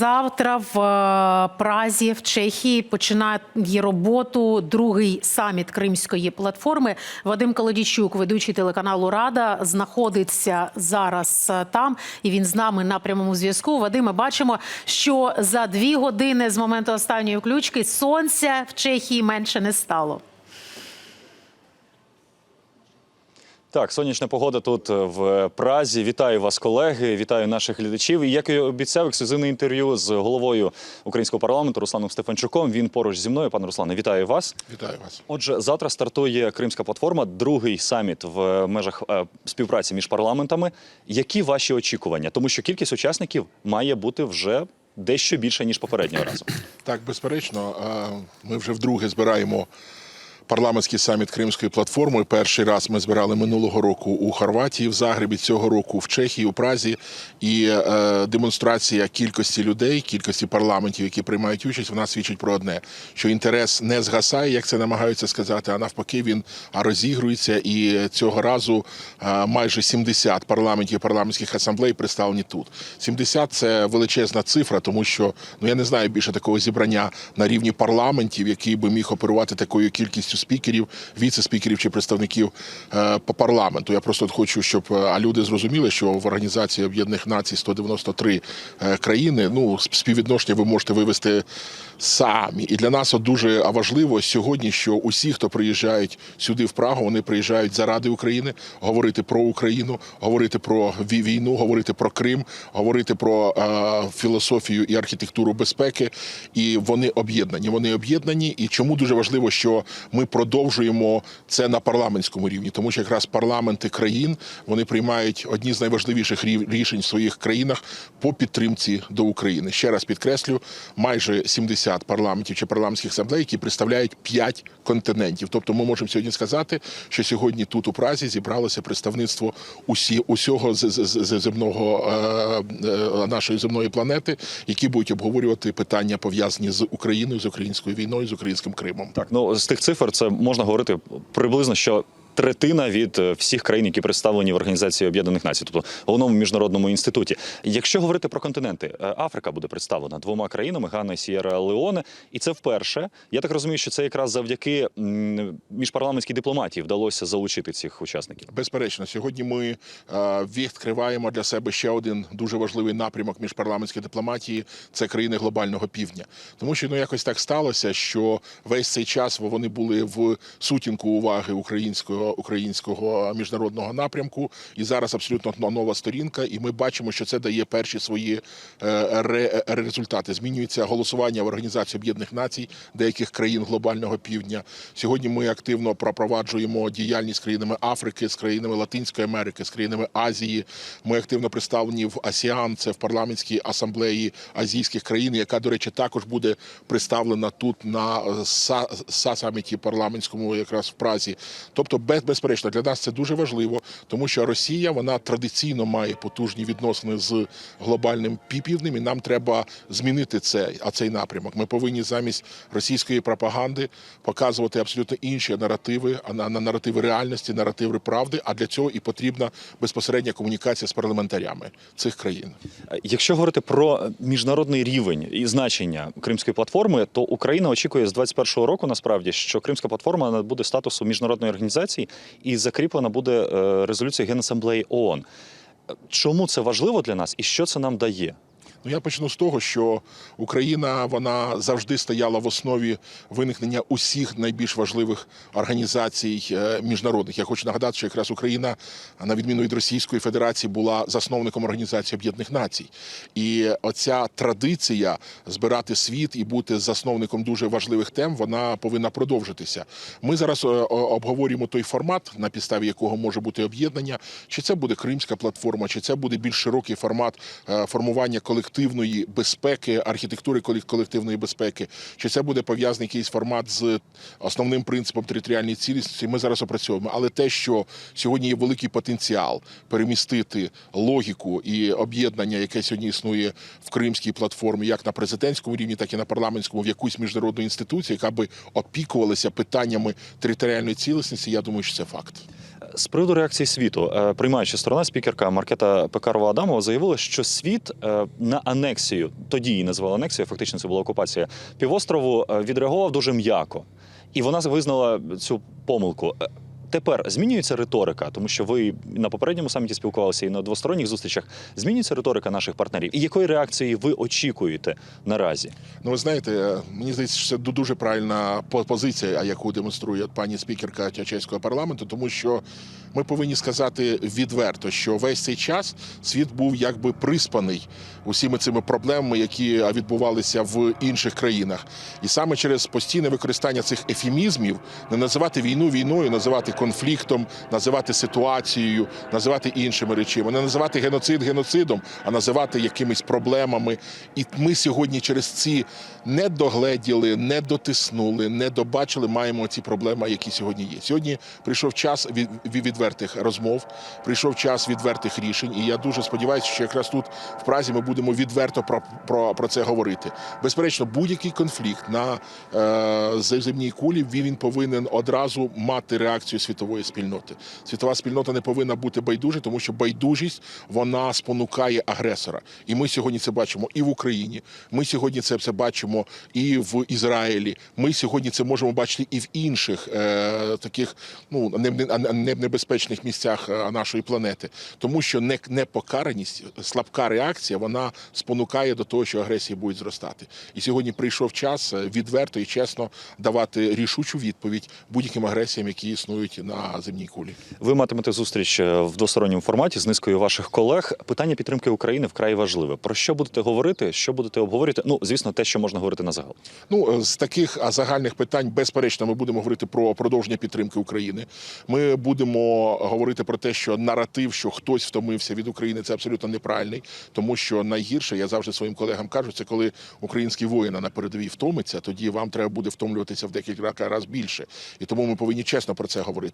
Завтра в е, Празі в Чехії починає роботу другий саміт Кримської платформи. Вадим Колодійчук, ведучий телеканалу Рада, знаходиться зараз е, там, і він з нами на прямому зв'язку. Вадиме, бачимо, що за дві години з моменту останньої включки сонця в Чехії менше не стало. Так, сонячна погода тут е, в Празі. Вітаю вас, колеги. Вітаю наших глядачів. І як і обіцяв, ексклюзивне інтерв'ю з головою українського парламенту Русланом Стефанчуком. Він поруч зі мною. Пане Руслане, вітаю вас. Вітаю вас. Отже, завтра стартує Кримська платформа, другий саміт в межах е, співпраці між парламентами. Які ваші очікування? Тому що кількість учасників має бути вже дещо більше ніж попереднього разу. Так, безперечно, е, ми вже вдруге збираємо парламентський саміт Кримської платформи. Перший раз ми збирали минулого року у Хорватії, в Загребі, цього року в Чехії, у Празі. І е, демонстрація кількості людей, кількості парламентів, які приймають участь, вона свідчить про одне: що інтерес не згасає, як це намагаються сказати, а навпаки, він розігрується. І цього разу е, майже 70 парламентів парламентських асамблей представлені тут. 70 – це величезна цифра, тому що ну я не знаю більше такого зібрання на рівні парламентів, який би міг оперувати такою кількістю спікерів, віце-спікерів чи представників е, по парламенту. Я просто хочу, щоб е, люди зрозуміли, що в Організації Об'єднаних Націй 193 е, країни. Ну співвідношення ви можете вивести самі. І для нас дуже важливо сьогодні, що усі, хто приїжджають сюди в Прагу, вони приїжджають заради України, говорити про Україну, говорити про війну, говорити про Крим, говорити про е, філософію і архітектуру безпеки. І вони об'єднані. Вони об'єднані. І чому дуже важливо, що ми продовжуємо це на парламентському рівні, тому що якраз парламенти країн вони приймають одні з найважливіших рішень в своїх країнах по підтримці до України. Ще раз підкреслю, майже 70 парламентів чи парламентських асамблей, які представляють 5 континентів. Тобто, ми можемо сьогодні сказати, що сьогодні тут у Празі зібралося представництво усі усього з земного е, е, нашої земної планети, які будуть обговорювати питання пов'язані з Україною, з українською війною, з українським Кримом. Так, ну з тих цифр це можна говорити приблизно, що третина від е, всіх країн, які представлені в Організації Об'єднаних Націй, тобто головному міжнародному інституті. Якщо говорити про континенти, е, Африка буде представлена двома країнами Ганна і Сієра Леоне, і це вперше. Я так розумію, що це якраз завдяки міжпарламентській дипломатії вдалося залучити цих учасників. Безперечно, сьогодні ми е, відкриваємо для себе ще один дуже важливий напрямок міжпарламентської дипломатії це країни глобального півдня. Тому що ну якось так сталося, що весь цей час вони були в сутінку уваги українського українського міжнародного напрямку, і зараз абсолютно нова сторінка. І ми бачимо, що це дає перші свої е, ре- результати. Змінюється голосування в Організації Об'єднаних Націй деяких країн глобального півдня. Сьогодні ми активно пропроваджуємо діяльність з країнами Африки, з країнами Латинської Америки, з країнами Азії. Ми активно представлені в АСІАН, це в парламентській асамблеї азійських країн, яка, до речі, також буде представлена тут на е, са, са саміті парламентському, якраз в Празі. Тобто, безперечно, для нас це дуже важливо, тому що Росія вона традиційно має потужні відносини з глобальним півднем, і нам треба змінити це, а цей напрямок. Ми повинні замість російської пропаганди показувати абсолютно інші наративи, а на, на наративи реальності, наративи правди. А для цього і потрібна безпосередня комунікація з парламентарями цих країн. Якщо говорити про міжнародний рівень і значення Кримської платформи, то Україна очікує з 21-го року насправді, що Кримська платформа набуде статусу міжнародної організації і закріплена буде резолюція Генасамблеї ООН. Е, Чому це важливо для нас і що це нам дає? Ну, я почну з того, що Україна вона завжди стояла в основі виникнення усіх найбільш важливих організацій е, міжнародних. Я хочу нагадати, що якраз Україна, на відміну від Російської Федерації, була засновником Організації Об'єднаних Націй. І оця традиція збирати світ і бути засновником дуже важливих тем, вона повинна продовжитися. Ми зараз е, обговорюємо той формат, на підставі якого може бути об'єднання. Чи це буде Кримська платформа, чи це буде більш широкий формат е, формування колективної безпеки, архітектури колек- колективної безпеки, чи це буде пов'язаний якийсь формат з основним принципом територіальної цілісності. Ми зараз опрацьовуємо. Але те, що сьогодні є великий потенціал перемістити логіку і об'єднання, яке сьогодні існує в Кримській платформі, як на президентському рівні, так і на парламентському, в якусь міжнародну інституцію, яка би опікувалася питаннями територіальної цілісності, я думаю, що це факт. З приводу реакції світу, е, приймаюча сторона, спікерка Маркета Пекарова Адамова заявила, що світ е, на анексію, тоді її назвали анексією, фактично це була окупація півострову, е, відреагував дуже м'яко. І вона визнала цю помилку. Е, Тепер змінюється риторика, тому що ви на попередньому саміті спілкувалися і на двосторонніх зустрічах. Змінюється риторика наших партнерів. І якої реакції ви очікуєте наразі? Ну, ви знаєте, е, мені здається, що це дуже правильна позиція, яку демонструє пані спікерка чеченського парламенту, тому що ми повинні сказати відверто, що весь цей час світ був якби приспаний усіми цими проблемами, які відбувалися в інших країнах. І саме через постійне використання цих ефемізмів не називати війну війною, називати конфліктом, називати ситуацією, називати іншими речами, не називати геноцид геноцидом, а називати якимись проблемами. І ми сьогодні через ці не догледіли, не дотиснули, не добачили, маємо ці проблеми, які сьогодні є. Сьогодні прийшов час від, від відвертих розмов, прийшов час відвертих рішень. І я дуже сподіваюся, що якраз тут в Празі ми будемо відверто про, про, про це говорити. Безперечно, будь-який конфлікт на е, земній кулі він, повинен одразу мати реакцію світової спільноти. Світова спільнота не повинна бути байдужа, тому що байдужість вона спонукає агресора. І ми сьогодні це бачимо і в Україні. Ми сьогодні це все бачимо і в Ізраїлі. Ми сьогодні це можемо бачити і в інших е, таких ну не- небезпечних місцях е, нашої планети, тому що не, непокараність, слабка реакція, вона спонукає до того, що агресії будуть зростати. І сьогодні прийшов час е, відверто і чесно давати рішучу відповідь будь-яким агресіям, які існують на земній кулі. Ви матимете зустріч е, в двосторонньому форматі з низкою ваших колег. Питання підтримки України вкрай важливе. Про що будете говорити? Що будете обговорювати? Ну, звісно, те, що можна говорити на загал. Ну, з таких загальних питань, безперечно, ми будемо говорити про продовження підтримки України. Ми будемо говорити про те, що наратив, що хтось втомився від України, це абсолютно неправильний, тому що найгірше, я завжди своїм колегам кажу, це коли український воїн на передовій втомиться, тоді вам треба буде втомлюватися в декілька разів більше. І тому ми повинні чесно про це говорити.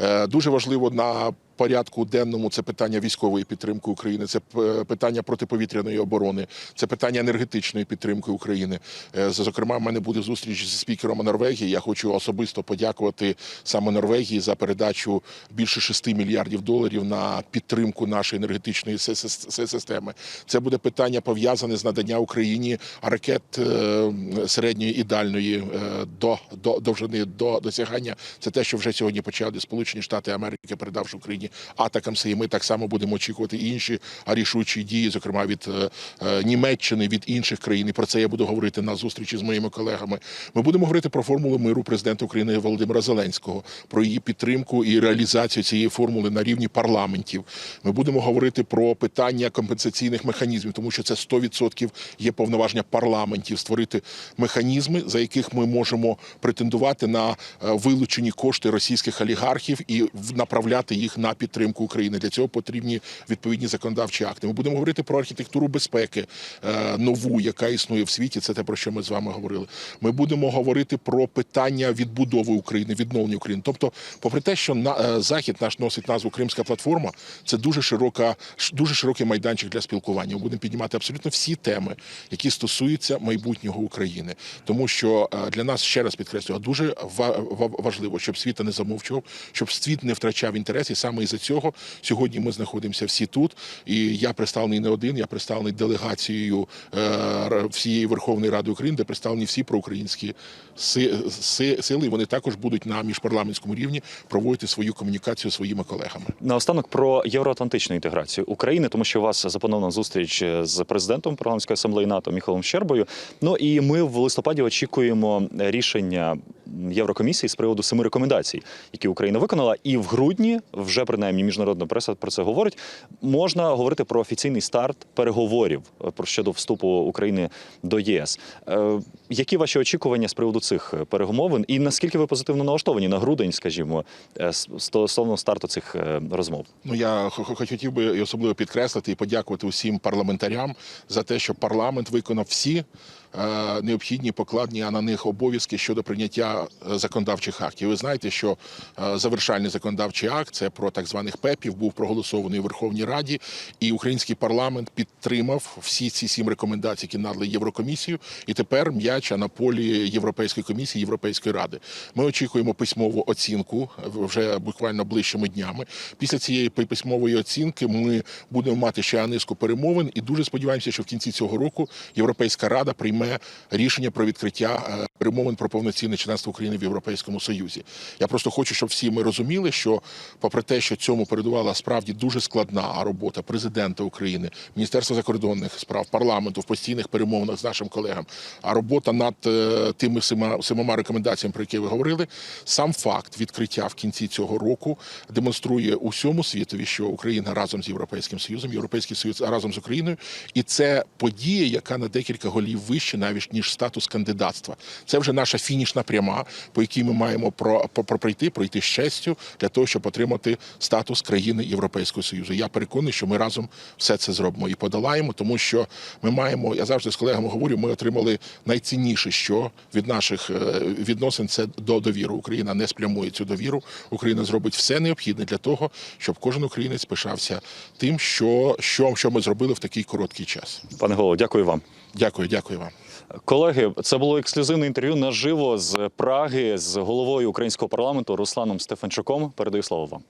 Е, Дуже важливо на порядку денному це питання військової підтримки України, це питання протиповітряної оборони, це питання енергетичної підтримки України. Е, Зокрема, в мене буде зустріч з спікером Норвегії. Я хочу особисто подякувати саме Норвегії за передачу більше 6 мільярдів доларів на підтримку нашої енергетичної си- си- си- системи. Це буде питання пов'язане з надання Україні ракет е, середньої і дальної е, до, до довжини до досягання. Це те, що вже сьогодні почали Сполучені Штати Америки, передавши Україні атакамси. І ми так само будемо очікувати інші рішучі дії, зокрема від е, е, Німеччини, від інших країн. І про це я буду говорити на зустрічі з моїми колегами. Ми будемо говорити про формулу миру президента України Володимира Зеленського, про її підтримку і реалізацію цієї формули на рівні парламентів. Ми будемо говорити про питання компенсаційних механізмів, тому що це 100% є повноваження парламентів створити механізми, за яких ми можемо претендувати на е, вилучені кошти російських олігархів і направляти їх на підтримку України. Для цього потрібні відповідні законодавчі акти. Ми будемо говорити про архітектуру безпеки е, нову, яка існує в світі. Це те про що ми з вами говорили. Ми будемо говорити про питання відбудови України, відновлення України. Тобто, попри те, що на е, захід наш носить назву Кримська платформа, це дуже широка, дуже широкий майданчик для спілкування. Ми будемо піднімати абсолютно всі теми, які стосуються майбутнього України, тому що е, для нас ще раз підкреслюю, дуже ва- ва- важливо, щоб світ не замовчував, щоб світ не втрачав інтерес. І саме із-за цього сьогодні ми знаходимося всі тут. І я представлений не один, я представлений делегацією е, всієї Верховної Ради України, де представлені всі проукраїнські си- си- сили. Вони також будуть на міжпарламентському рівні проводити свою комунікацію своїми колегами. Наостанок про євроатлантичну інтеграцію України, тому що у вас запланована зустріч з президентом парламентської асамблеї НАТО Міхалом Щербою. Ну і ми в листопаді очікуємо рішення Єврокомісії з приводу семи рекомендацій, які Україна виконала. І в грудні, вже принаймні міжнародна преса про це говорить. Можна говорити про офіційний старт переговорів е, про щодо вступу України до ЄС. Е, Які ваші очікування з приводу цих перемовин, і наскільки ви позитивно налаштовані на грудень, скажімо, е, стосовно старту цих розмов? Ну я хо- хо- хотів би особливо підкреслити і подякувати усім парламентарям за те, що парламент виконав всі необхідні покладні на них обов'язки щодо прийняття законодавчих актів. Ви знаєте, що е, завершальний законодавчий акт це про так званих ПЕПів був проголосований у Верховній Раді, і український парламент підтримав всі ці сім рекомендацій, які надали Єврокомісію. І тепер м'яча на полі Європейської комісії, Європейської ради. Ми очікуємо письмову оцінку вже буквально ближчими днями. Після цієї письмової оцінки ми будемо мати ще низку перемовин, і дуже сподіваємося, що в кінці цього року Європейська рада прийме рішення про відкриття е, перемовин про повноцінне членство України в Європейському Союзі. Я просто хочу, щоб всі ми розуміли, що попри те, що цьому передувала справді дуже складна робота президента України, Міністерства закордонних справ, парламенту в постійних перемовинах з нашим колегам, а робота над е, тими семома рекомендаціями, про які ви говорили, сам факт відкриття в кінці цього року демонструє усьому світові, що Україна разом з Європейським Союзом, Європейський Союз разом з Україною, і це подія, яка на декілька голів вище, навіть ніж статус кандидатства. Це вже наша фінішна пряма, по якій ми маємо про, про, про пройти, пройти з честю для того, щоб отримати статус країни Європейського Союзу. Я переконаний, що ми разом все це зробимо і подолаємо, тому що ми маємо. Я завжди з колегами говорю, ми отримали найцінніше, що від наших е, відносин це до довіри. Україна не сплямує цю довіру. Україна зробить все необхідне для того, щоб кожен українець пишався тим, що, що, що ми зробили в такий короткий час. Пане голово, дякую вам. Дякую, дякую вам. Колеги, це було ексклюзивне інтерв'ю наживо з Праги з головою українського парламенту Русланом Стефанчуком. Передаю слово вам.